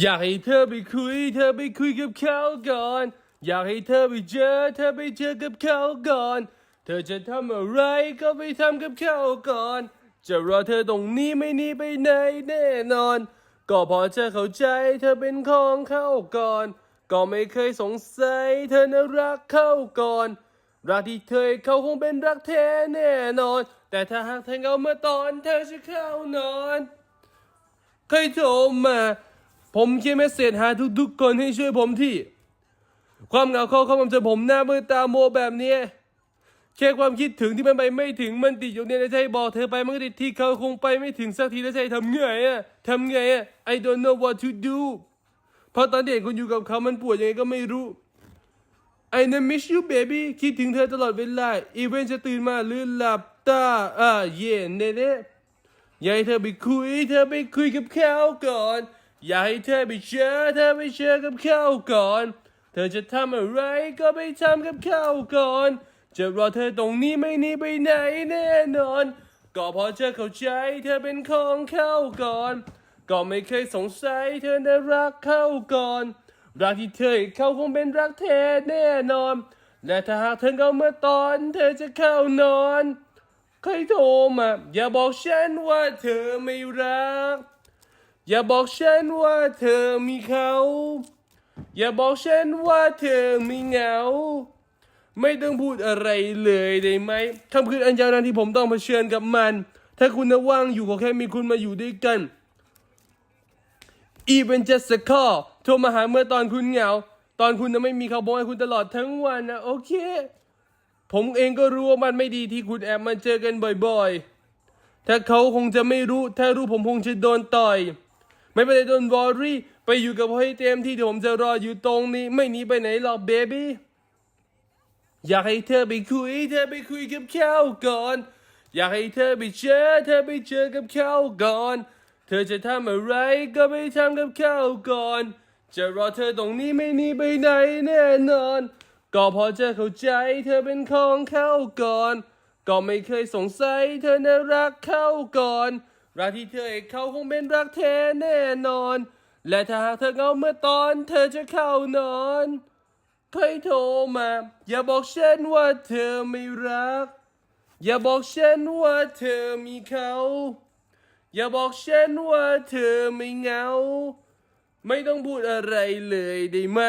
อยากให้เธอไปคุย เธอไปคุยกับเขาก่อน อยากให้เธอไปเจอ เธอไปเจอกับเขาก่อน เธอจะทำอะไรก็ไปทำกับเขาก่อน จะรอเธอตรงนี้ไม่หนีไปไหนแน่นอน ก็พอเธอเข้าใจ เธอเป็นของเขาก่อน ก็ไม่เคยสงสัย เธอน่ารักเขาก่อนรักที่เธอเขาคงเป็นรักแท้แน่นอน แต่ถ้าหากเธอเอาเมื่อตอนเธอจะเข้านอน เคยโทรมา ผมเขียนเมสเซจหาทุกๆคนให้ช่วยผมที่ ความเหงาเขาเข้ามาเจอผมหน้ามือตาโมแบบนี้แค่ความคิดถึงที่มันไปไม่ถึงมันติดอยู่ในใจบอกเธอไปมันก็ติดที่เขาคงไปไม่ถึงสักทีแล้วใจทำไงอะทำไงอะ I don't know what to do เพราะตอนเด็กคุณอยู่กับเขามันปวดยังไงก็ไม่รู้ I n miss you baby คิดถึงเธอตลอดเวลา อีเวนจะตื่นมาหรือหลับตาอ่าเย่เนเน่อยากให้เธอไปคุย เธอไปคุยกับเขาก่อน อยากให้เธอไปเจอเธอไปเจอกับเขาก่อน เธอจะทำอะไรก็ไปทำกับเขาก่อน จะรอเธอตรงนี้ไม่หนีไปไหนแน่นอน ก็พอเธอเข้าใจเธอเป็นของเขาก่อน ก็ไม่เคยสงสัยเธอน่ารักเขาก่อน รักที่เธอให้เขาคงเป็นรักแท้แน่นอน และถ้าหากเธอเอาเมื่อตอน เธอจะเข้านอนเคยโทรมาอย่าบอกฉันว่าเธอไม่รัก อย่าบอกฉันว่าเธอมีเขา อย่าบอกฉันว่าเธอม่เหงา ไม่ต้องพูดอะไรเลยได้ไหมคำคืนอันยาวนานที่ผมต้องเผชิญกับมัน ถ้าคุณนะว่างอยู่ก็แค่มีคุณมาอยู่ด้วยกัน even just a call โทรมาหาเมื่อตอนคุณเหงา ตอนคุณนะไม่มีเขาบอกให้คุณตลอดทั้งวันนะโอเค ผมเองก็รู้ว่ามันไม่ดีที่คุณแอบมาเจอกันบ่อยๆ ถ้าเขาคงจะไม่รู้ ถ้ารู้ผมคงจะโดนต่อย ไม่เป็นไรโดนวอรี่ไปอยู่กับพ่อให้เต็มที่เดี๋ยวผมจะรออยู่ตรงนี้ ไม่หนีไปไหนหรอกเบบี้อยากให้เธอไปคุย เธอไปคุยกับเขาก่อน อยากให้เธอไปเจอเธอไปเจอกับเขาก่อน เธอจะทำอะไรก็ไปทำกับเขาก่อน จะรอเธอตรงนี้ไม่หนีไปไหนแน่นอน ก็พอจะเข้าใจเธอเป็นของเขาก่อน ก็ไม่เคยสงสัยเธอน่ารักเขาก่อน รักที่เธอให้เขาคงเป็นรักแท้แน่นอน และถ้าหากเธอเหงาเมื่อตอนเธอจะเข้านอนเคยโทรมา อย่าบอกฉันว่าเธอไม่รัก อย่าบอกฉันว่าเธอมีเขา อย่าบอกฉันว่าเธอไม่เหงา ไม่ต้องพูดอะไรเลยได้ไหม